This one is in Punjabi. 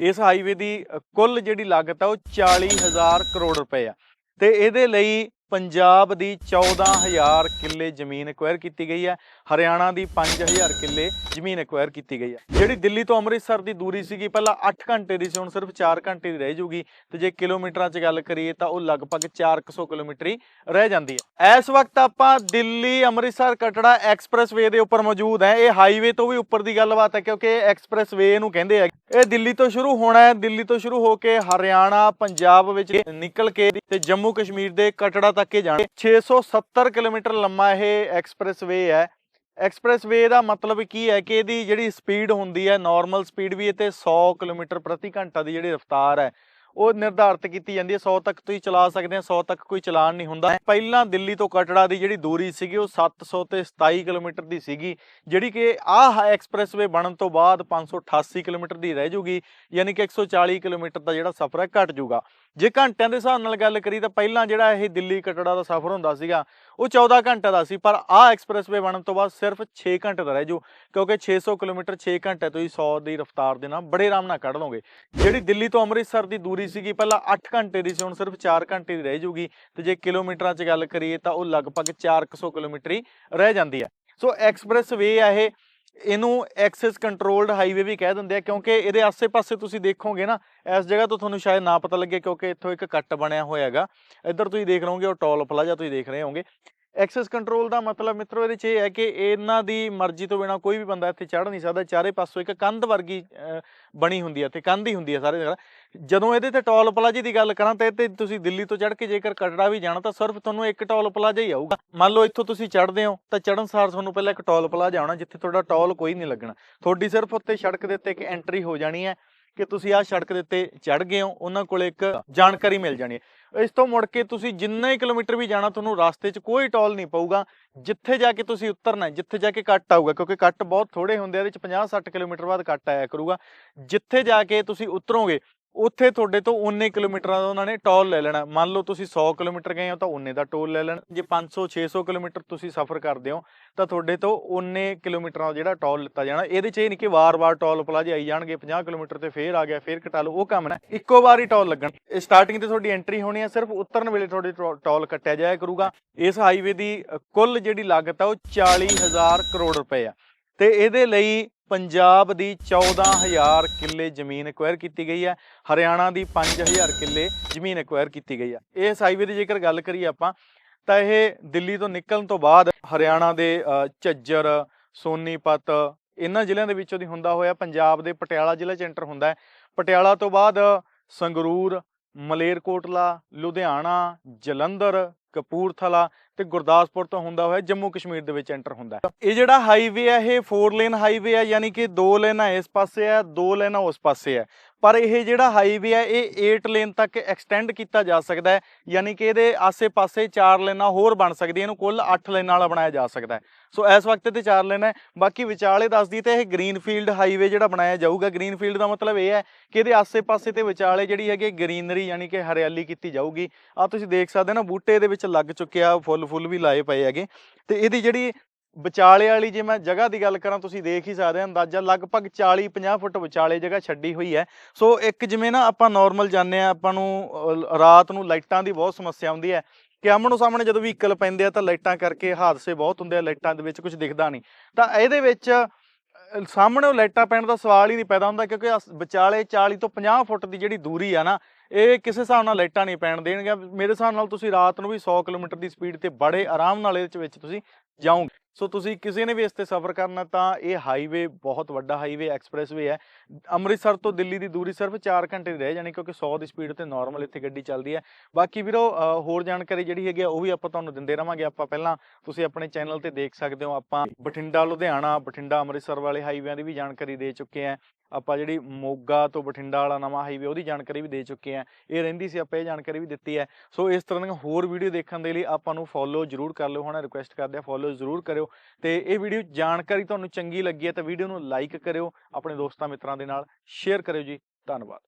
ਇਸ ਹਾਈਵੇ ਦੀ ਕੁੱਲ ਜਿਹੜੀ ਲਾਗਤ ਆ, ਉਹ 40000 ਕਰੋੜ ਰੁਪਏ ਆ। ਤੇ ਇਹਦੇ ਲਈ ਪੰਜਾਬ ਦੀ 14000 ਕਿੱਲੇ ਜ਼ਮੀਨ ਐਕਵਾਇਰ ਕੀਤੀ ਗਈ ਹੈ। ਹਰਿਆਣਾ ਦੀ 5000 ਕਿੱਲੇ ਜ਼ਮੀਨ ਐਕਵਾਇਰ ਕੀਤੀ ਗਈ ਹੈ। ਜਿਹੜੀ ਦਿੱਲੀ ਤੋਂ ਅੰਮ੍ਰਿਤਸਰ ਦੀ ਦੂਰੀ ਸੀਗੀ, ਪਹਿਲਾਂ 8 ਘੰਟੇ ਦੀ ਸੀ, ਹੁਣ ਸਿਰਫ 4 ਘੰਟੇ ਦੀ ਰਹਿ ਜੂਗੀ। ਤੇ ਜੇ ਕਿਲੋਮੀਟਰਾਂ 'ਚ ਗੱਲ ਕਰੀਏ ਤਾਂ ਉਹ ਲਗਭਗ 400 ਕਿਲੋਮੀਟਰ ਹੀ ਰਹਿ ਜਾਂਦੀ ਹੈ। ਇਸ ਵਕਤ ਆਪਾਂ ਦਿੱਲੀ ਅੰਮ੍ਰਿਤਸਰ ਕਟੜਾ ਐਕਸਪ੍ਰੈਸ ਵੇ ਦੇ ਉੱਪਰ ਮੌਜੂਦ ਹੈ। ਇਹ ਹਾਈਵੇ ਤੋਂ ਵੀ ਉੱਪਰ ਦੀ ਗੱਲਬਾਤ ਹੈ, ਕਿਉਂਕਿ ਇਹ ਐਕਸਪ੍ਰੈਸਵੇ ਨੂੰ ਕਹਿੰਦੇ ਆ। ਇਹ ਦਿੱਲੀ ਤੋਂ ਸ਼ੁਰੂ ਹੋਣਾ ਹੈ। ਦਿੱਲੀ ਤੋਂ ਸ਼ੁਰੂ ਹੋ ਕੇ ਹਰਿਆਣਾ, ਪੰਜਾਬ ਵਿੱਚ ਨਿਕਲ ਕੇ ਤੇ ਜੰਮੂ ਕਸ਼ਮੀਰ ਦੇ ਕਟੜਾ ਤੱਕ ਇਹ ਜਾਣਾ 670 ਕਿਲੋਮੀਟਰ ਲੰਮਾ ਇਹ ਐਕਸਪ੍ਰੈਸਵੇ ਹੈ। ਐਕਸਪ੍ਰੈਸਵੇ ਦਾ ਮਤਲਬ ਕੀ ਹੈ ਕਿ ਇਹਦੀ ਜਿਹੜੀ ਸਪੀਡ ਹੁੰਦੀ ਹੈ ਨਾਰਮਲ ਸਪੀਡ ਵੀ ਤੇ 100 ਕਿਲੋਮੀਟਰ ਪ੍ਰਤੀ ਘੰਟਾ ਦੀ ਜਿਹੜੀ ਰਫ਼ਤਾਰ ਹੈ, ਉਹ ਨਿਰਧਾਰਿਤ ਕੀਤੀ ਜਾਂਦੀ ਹੈ। 100 ਤੱਕ ਤੁਸੀਂ ਚਲਾ ਸਕਦੇ ਆ 100 ਤੱਕ ਕੋਈ ਚਲਾਨ ਨਹੀਂ ਹੁੰਦਾ। ਪਹਿਲਾਂ ਦਿੱਲੀ ਤੋਂ ਕਟੜਾ ਦੀ ਜਿਹੜੀ ਦੂਰੀ ਸੀਗੀ, ਉਹ 700 ਤੇ 27 ਕਿਲੋਮੀਟਰ ਦੀ ਸੀਗੀ, ਜਿਹੜੀ ਕਿ ਆਹ ਐਕਸਪ੍ਰੈਸਵੇ ਬਣਨ ਤੋਂ ਬਾਅਦ 588 ਕਿਲੋਮੀਟਰ ਦੀ ਰਹਿ ਜੂਗੀ, ਯਾਨੀ ਕਿ 140 ਕਿਲੋਮੀਟਰ ਦਾ ਜਿਹੜਾ ਸਫ਼ਰ ਹੈ, ਘਟ ਜੂਗਾ। ਜੇ ਘੰਟਿਆਂ ਦੇ ਹਿਸਾਬ ਨਾਲ ਗੱਲ ਕਰੀ ਤਾਂ ਪਹਿਲਾਂ ਜਿਹੜਾ ਇਹ ਦਿੱਲੀ ਕਟੜਾ ਦਾ ਸਫ਼ਰ ਹੁੰਦਾ ਸੀਗਾ, ਉਹ 14 ਘੰਟੇ ਦਾ ਸੀ, ਪਰ ਆਹ ਐਕਸਪ੍ਰੈਸਵੇ ਬਣਨ ਤੋਂ ਬਾਅਦ ਸਿਰਫ 6 ਘੰਟੇ ਦਾ ਰਹਿ ਜੂ ਕਿਉਂਕਿ 600 ਕਿਲੋਮੀਟਰ 6 ਘੰਟੇ ਤੋਂ ਹੀ 100 ਦੀ ਰਫ਼ਤਾਰ ਦੇ ਨਾਲ ਬੜੇ ਆਰਾਮ ਨਾਲ ਕੱਢ ਲਓਗੇ। ਜਿਹੜੀ ਦਿੱਲੀ ਤੋਂ ਅੰਮ੍ਰਿਤਸਰ ਦੀ ਦੂਰੀ ਸੀਗੀ, ਪਹਿਲਾਂ 8 ਘੰਟੇ ਦੀ ਸੀ, ਹੁਣ ਸਿਰਫ 4 ਘੰਟੇ ਦੀ ਰਹਿ ਜੂਗੀ ਤੇ ਜੇ ਕਿਲੋਮੀਟਰਾਂ 'ਚ ਗੱਲ ਕਰੀਏ ਤਾਂ ਉਹ ਲਗਭਗ 400 ਕਿਲੋਮੀਟਰ ਹੀ ਰਹਿ ਜਾਂਦੀ ਹੈ ਸੋ ਐਕਸਪ੍ਰੈਸ ਵੇ ਆ ਇਹ ਇਹਨੂੰ ਐਕਸੈਸ ਕੰਟਰੋਲਡ ਹਾਈਵੇ ਵੀ ਕਹਿ ਦਿੰਦੇ ਆ, ਕਿਉਂਕਿ ਇਹਦੇ ਆਸੇ-ਪਾਸੇ ਤੁਸੀਂ ਦੇਖੋਗੇ ਨਾ, ਇਸ ਜਗ੍ਹਾ ਤੋਂ ਤੁਹਾਨੂੰ ਸ਼ਾਇਦ ਨਾ ਪਤਾ ਲੱਗੇ ਕਿਉਂਕਿ ਇੱਥੋਂ ਇੱਕ ਕੱਟ ਬਣਿਆ ਹੋਇਆ ਹੈਗਾ। ਇੱਧਰ ਤੁਸੀਂ ਦੇਖ ਰਹੋਗੇ ਉਹ ਟੋਲ ਪਲਾਜ਼ਾ ਤੁਸੀਂ ਦੇਖ ਰਹੇ ਹੋਗੇ। ਐਕਸੈਸ ਕੰਟਰੋਲ ਦਾ ਮਤਲਬ ਮਿੱਤਰੋ ਇਹਦੇ 'ਚ ਇਹ ਹੈ ਕਿ ਇਹਨਾਂ ਦੀ ਮਰਜ਼ੀ ਤੋਂ ਬਿਨਾ ਕੋਈ ਵੀ ਬੰਦਾ ਇੱਥੇ ਚੜ੍ਹ ਨਹੀਂ ਸਕਦਾ। ਚਾਰੇ ਪਾਸੋਂ ਇੱਕ ਕੰਧ ਵਰਗੀ ਬਣੀ ਹੁੰਦੀ ਹੈ ਤੇ ਕੰਧ ਹੀ ਹੁੰਦੀ ਹੈ ਸਾਰੇ ਜਗ੍ਹਾ। ਜਦੋਂ ਇਹਦੇ ਤੇ ਟੋਲ ਪਲਾਜ਼ੇ ਦੀ ਗੱਲ ਕਰਾਂ ਤਾਂ ਇਹ ਤੇ ਤੁਸੀਂ ਦਿੱਲੀ ਤੋਂ ਚੜ੍ਹ ਕੇ ਜੇਕਰ ਕਟੜਾ ਵੀ ਜਾਣਾ ਤਾਂ ਸਿਰਫ ਤੁਹਾਨੂੰ ਇੱਕ ਟੋਲ ਪਲਾਜ਼ਾ ਹੀ ਆਊਗਾ। ਮੰਨ ਲਓ ਇੱਥੋਂ ਤੁਸੀਂ ਚੜ੍ਹਦੇ ਹੋ ਤਾਂ ਚੜ੍ਹਨ ਸਾਰ ਤੁਹਾਨੂੰ ਪਹਿਲਾਂ ਇੱਕ ਟੋਲ ਪਲਾਜ਼ਾ ਆਉਣਾ ਜਿੱਥੇ ਤੁਹਾਡਾ ਟੋਲ ਕੋਈ ਨਹੀਂ ਲੱਗਣਾ। ਤੁਹਾਡੀ ਸਿਰਫ ਉੱਤੇ ਸੜਕ ਦੇ ਉੱਤੇ ਇੱਕ ਐਂਟਰੀ ਹੋ ਜਾਣੀ ਹੈ। ਕਿ ਤੁਸੀਂ ਆਹ ਸੜਕ ਦੇ ਉੱਤੇ ਚੜ੍ਹ ਗਏ ਹੋ, ਉਹਨਾਂ ਕੋਲ ਇੱਕ ਜਾਣਕਾਰੀ ਮਿਲ ਜਾਣੀ ਹੈ। ਇਸ ਤੋਂ ਮੁੜ ਕੇ ਤੁਸੀਂ ਜਿੰਨੇ ਕਿਲੋਮੀਟਰ ਵੀ ਜਾਣਾ, ਤੁਹਾਨੂੰ ਰਸਤੇ 'ਚ ਕੋਈ ਟੋਲ ਨਹੀਂ ਪਊਗਾ। ਜਿੱਥੇ ਜਾ ਕੇ ਤੁਸੀਂ ਉਤਰਨਾ ਜਿੱਥੇ ਜਾ ਕੇ ਕੱਟ ਆਊਗਾ, ਕਿਉਂਕਿ ਕੱਟ ਬਹੁਤ ਥੋੜੇ ਹੁੰਦੇ ਆ, ਇਹਦੇ 'ਚ 50-60 ਕਿਲੋਮੀਟਰ ਬਾਅਦ ਕੱਟ ਆਇਆ ਕਰੂਗਾ। ਜਿੱਥੇ ਜਾ ਕੇ ਤੁਸੀਂ ਉਤਰੋਗੇ ਉੱਥੇ ਤੁਹਾਡੇ ਤੋਂ ਉਨੇ ਕਿਲੋਮੀਟਰਾਂ ਦਾ ਉਹਨਾਂ ਨੇ ਟੋਲ ਲੈ ਲੈਣਾ। ਮੰਨ ਲਓ ਤੁਸੀਂ 100 ਕਿਲੋਮੀਟਰ ਗਏ ਹੋ ਤਾਂ ਉਨੇ ਦਾ ਟੋਲ ਲੈ ਲੈਣ। ਜੇ 500 600 ਕਿਲੋਮੀਟਰ ਤੁਸੀਂ ਸਫ਼ਰ ਕਰਦੇ ਹੋ ਤਾਂ ਤੁਹਾਡੇ ਤੋਂ ਉਨੇ ਕਿਲੋਮੀਟਰਾਂ ਦਾ ਜਿਹੜਾ ਟੋਲ ਲਿੱਤਾ ਜਾਣਾ। ਇਹਦੇ 'ਚ ਇਹ ਨਹੀਂ ਕਿ ਵਾਰ-ਵਾਰ ਟੋਲ ਪਲਾਜ਼ੇ ਆਈ ਜਾਣਗੇ 50 ਕਿਲੋਮੀਟਰ ਤੇ ਫੇਰ ਆ ਗਿਆ, ਫੇਰ ਕਟਾ ਲਓ, ਉਹ ਕੰਮ ਨਾ। ਇੱਕੋ ਵਾਰ ਹੀ ਟੋਲ ਲੱਗਣ। ਸਟਾਰਟਿੰਗ ਤੇ ਤੁਹਾਡੀ ਐਂਟਰੀ ਹੋਣੀ ਹੈ ਸਿਰਫ ਉਤਰਨ ਵੇਲੇ ਤੁਹਾਡੇ ਟੋ- ਟੋਲ ਕੱਟਿਆ ਜਾਇਆ ਕਰੂਗਾ। ਇਸ ਹਾਈਵੇ ਦੀ ਕੁੱਲ ਜਿਹੜੀ ਲਾਗਤ ਆ ਉਹ 40000 ਕਰੋੜ ਰੁਪਏ ਆ। ਤੇ ਇਹਦੇ ਲਈ ਪੰਜਾਬ ਦੀ 14000 ਕਿੱਲੇ ਜ਼ਮੀਨ ਐਕਵਾਇਰ ਕੀਤੀ ਗਈ ਹੈ। ਹਰਿਆਣਾ ਦੀ 5000 ਕਿੱਲੇ ਜ਼ਮੀਨ ਐਕਵਾਇਰ ਕੀਤੀ ਗਈ ਹੈ। ਇਸ ਹਾਈਵੇ ਦੀ ਜੇਕਰ ਗੱਲ ਕਰੀਏ ਆਪਾਂ, ਤਾਂ ਇਹ ਦਿੱਲੀ ਤੋਂ ਨਿਕਲਣ ਤੋਂ ਬਾਅਦ ਹਰਿਆਣਾ ਦੇ ਝੱਜਰ, ਸੋਨੀਪਤ ਇਹਨਾਂ ਜ਼ਿਲ੍ਹਿਆਂ ਦੇ ਵਿੱਚੋਂ ਦੀ ਹੁੰਦਾ ਹੋਇਆ। ਪੰਜਾਬ ਦੇ ਪਟਿਆਲਾ ਜ਼ਿਲ੍ਹੇ 'ਚ ਐਂਟਰ ਹੁੰਦਾ ਹੈ। ਪਟਿਆਲਾ ਤੋਂ ਬਾਅਦ ਸੰਗਰੂਰ, ਮਲੇਰਕੋਟਲਾ, ਲੁਧਿਆਣਾ, ਜਲੰਧਰ, ਕਪੂਰਥਲਾ ਤੇ ਗੁਰਦਾਸਪੁਰ ਤੋਂ ਹੁੰਦਾ ਹੋਇਆ ਜੰਮੂ ਕਸ਼ਮੀਰ ਦੇ ਵਿੱਚ ਐਂਟਰ ਹੁੰਦਾ ਇਹ ਜਿਹੜਾ ਹਾਈਵੇ ਹੈ, ਇਹ 4 ਲੇਨ ਹਾਈਵੇ ਹੈ, ਯਾਨੀ ਕਿ ਦੋ ਲੇਨਾਂ ਇਸ ਪਾਸੇ ਹੈ, ਦੋ ਲੇਨਾਂ ਉਸ ਪਾਸੇ ਹੈ। ਪਰ ਇਹ ਜਿਹੜਾ ਹਾਈਵੇ ਹੈ, ਇਹ 8 ਲੇਨ ਤੱਕ ਐਕਸਟੈਂਡ ਕੀਤਾ ਜਾ ਸਕਦਾ ਹੈ, ਯਾਨੀ ਕਿ ਇਹਦੇ ਆਸੇ-ਪਾਸੇ 4 ਲੇਨਾਂ ਹੋਰ ਬਣ ਸਕਦੀਆਂ, ਇਹਨੂੰ ਕੁੱਲ 8 ਲੇਨਾਂ ਵਾਲਾ ਬਣਾਇਆ ਜਾ ਸਕਦਾ ਹੈ। ਸੋ ਇਸ ਵਕਤ ਤੇ 4 ਲੇਨ ਹੈ, ਬਾਕੀ ਵਿਚਾਲੇ ਦੱਸਦੀ ਤੇ ਇਹ ਗ੍ਰੀਨਫੀਲਡ ਹਾਈਵੇ ਜਿਹੜਾ ਬਣਾਇਆ ਜਾਊਗਾ ਗ੍ਰੀਨਫੀਲਡ ਦਾ ਮਤਲਬ ਇਹ ਹੈ ਕਿ ਇਹਦੇ ਆਸੇ-ਪਾਸੇ ਤੇ ਵਿਚਾਲੇ ਜਿਹੜੀ ਹੈਗੀ ਗ੍ਰੀਨਰੀ ਯਾਨੀ ਕਿ ਹਰਿਆਲੀ ਕੀਤੀ ਜਾਊਗੀ। ਆ ਤੁਸੀਂ ਦੇਖ ਸਕਦੇ ਹੋ ਨਾ, ਬੂਟੇ ਇਹਦੇ ਵਿੱਚ ਲੱਗ ਚੁੱਕਿਆ ਫੁੱਲ ਫੁੱਲ ਵੀ ਲਾਏ ਪਏ ਹੈਗੇ। ਤੇ ਇਹਦੀ ਜਿਹੜੀ ਵਿਚਾਲੇ ਵਾਲੀ ਜੇ ਮੈਂ ਜਗ੍ਹਾ ਦੀ ਗੱਲ ਕਰਾਂ, ਤੁਸੀਂ ਦੇਖ ਹੀ ਸਕਦੇ ਹੋ, ਅੰਦਾਜ਼ਾ ਲਗਭਗ 40 50 ਫੁੱਟ ਵਿਚਾਲੇ ਜਗ੍ਹਾ ਛੱਡੀ ਹੋਈ ਹੈ। ਸੋ ਇੱਕ ਜਿਵੇਂ ਨਾ ਆਪਾਂ ਨਾਰਮਲ ਜਾਂਦੇ ਆ ਆਪਾਂ ਨੂੰ ਰਾਤ ਨੂੰ ਲਾਈਟਾਂ ਦੀ ਬਹੁਤ ਸਮੱਸਿਆ ਆਉਂਦੀ ਹੈ। ਕਿ ਆਮਣੋ ਸਾਹਮਣੇ ਜਦੋਂ ਵਹੀਕਲ ਪੈਂਦੇ ਆ ਤਾਂ ਲਾਈਟਾਂ ਕਰਕੇ ਹਾਦਸੇ ਬਹੁਤ ਹੁੰਦੇ ਆ, ਲਾਈਟਾਂ ਦੇ ਵਿੱਚ ਕੁਝ ਦਿਖਦਾ ਨਹੀਂ। ਤਾਂ ਇਹਦੇ ਵਿੱਚ ਸਾਹਮਣੇ ਉਹ ਲਾਈਟਾਂ ਪੈਣ ਦਾ ਸਵਾਲ ਹੀ ਨਹੀਂ ਪੈਦਾ ਹੁੰਦਾ, ਕਿਉਂਕਿ ਅਸ- ਵਿਚਾਲੇ 40 ਤੋਂ 50 ਫੁੱਟ ਦੀ ਜਿਹੜੀ ਦੂਰੀ ਆ ਨਾ, ਇਹ ਕਿਸੇ ਹਿਸਾਬ ਨਾਲ ਲਾਈਟਾਂ ਨਹੀਂ ਪੈਣ ਦੇਣਗੀਆਂ। ਮੇਰੇ ਹਿਸਾਬ ਨਾਲ ਤੁਸੀਂ ਰਾਤ ਨੂੰ ਵੀ 100 ਕਿਲੋਮੀਟਰ ਦੀ ਸਪੀਡ ਤੇ ਬੜੇ ਆਰਾਮ ਨਾਲ ਇਹਦੇ ਵਿੱਚ ਤੁਸੀਂ ਜਾਓਗੇ। ਸੋ ਤੁਸੀਂ ਕਿਸੇ ਨੇ ਵੀ ਇਸ ਤੇ ਸਫ਼ਰ ਕਰਨਾ ਤਾਂ ਇਹ ਹਾਈਵੇ ਬਹੁਤ ਵੱਡਾ ਹਾਈਵੇ ਐਕਸਪ੍ਰੈਸਵੇ ਹੈ। ਅੰਮ੍ਰਿਤਸਰ ਤੋਂ ਦਿੱਲੀ ਦੀ ਦੂਰੀ ਸਿਰਫ 4 ਘੰਟੇ ਦੀ ਰਹਿ, ਜਾਣੀ ਕਿਉਂਕਿ 100 ਦੀ ਸਪੀਡ ਤੇ ਨਾਰਮਲ ਇੱਥੇ ਗੱਡੀ ਚੱਲਦੀ ਹੈ। ਬਾਕੀ ਵੀਰੋ ਹੋਰ ਜਾਣਕਾਰੀ ਜਿਹੜੀ ਹੈਗੀ ਆ, ਉਹ ਵੀ ਆਪਾਂ ਤੁਹਾਨੂੰ ਦਿੰਦੇ ਰਵਾਂਗੇ ਆਪਾਂ ਪਹਿਲਾਂ ਤੁਸੀਂ ਆਪਣੇ ਚੈਨਲ ਤੇ ਦੇਖ ਸਕਦੇ ਹੋ, ਆਪਾਂ ਬਠਿੰਡਾ, ਲੁਧਿਆਣਾ, ਬਠਿੰਡਾ, ਅੰਮ੍ਰਿਤਸਰ ਵਾਲੇ ਹਾਈਵੇਆਂ ਦੀ ਵੀ ਜਾਣਕਾਰੀ ਦੇ ਚੁੱਕੇ ਹਾਂ। ਆਪਾਂ ਜਿਹੜੀ ਮੋਗਾ ਤੋਂ ਬਠਿੰਡਾ ਵਾਲਾ ਨਵਾਂ ਹਾਈਵੇ ਉਹਦੀ ਜਾਣਕਾਰੀ ਵੀ ਦੇ ਚੁੱਕੇ ਹਾਂ। ਇਹ ਰਹਿੰਦੀ ਸੀ, ਆਪਾਂ ਇਹ ਜਾਣਕਾਰੀ ਵੀ ਦਿੱਤੀ ਹੈ। ਸੋ ਇਸ ਤਰ੍ਹਾਂ ਦੀਆਂ ਹੋਰ ਵੀਡੀਓ ਦੇਖਣ ਦੇ ਲਈ ਆਪਾਂ ਨੂੰ ਫੋਲੋ ਜ਼ਰੂਰ ਕਰ ਲਿਓ। ਹੁਣ ਰਿਕੁਐਸਟ ਕਰਦੇ ਆ ਫੋਲੋ ਜ਼ਰੂਰ ਕਰਿਓ ਤੇ ਇਹ ਵੀਡੀਓ ਜਾਣਕਾਰੀ ਤੁਹਾਨੂੰ ਚੰਗੀ ਲੱਗੀ ਹੈ ਤਾਂ ਵੀਡੀਓ ਨੂੰ ਲਾਈਕ ਕਰਿਓ, ਆਪਣੇ ਦੋਸਤਾਂ ਮਿੱਤਰਾਂ ਦੇ ਨਾਲ ਸ਼ੇਅਰ ਕਰਿਓ ਜੀ, ਧੰਨਵਾਦ।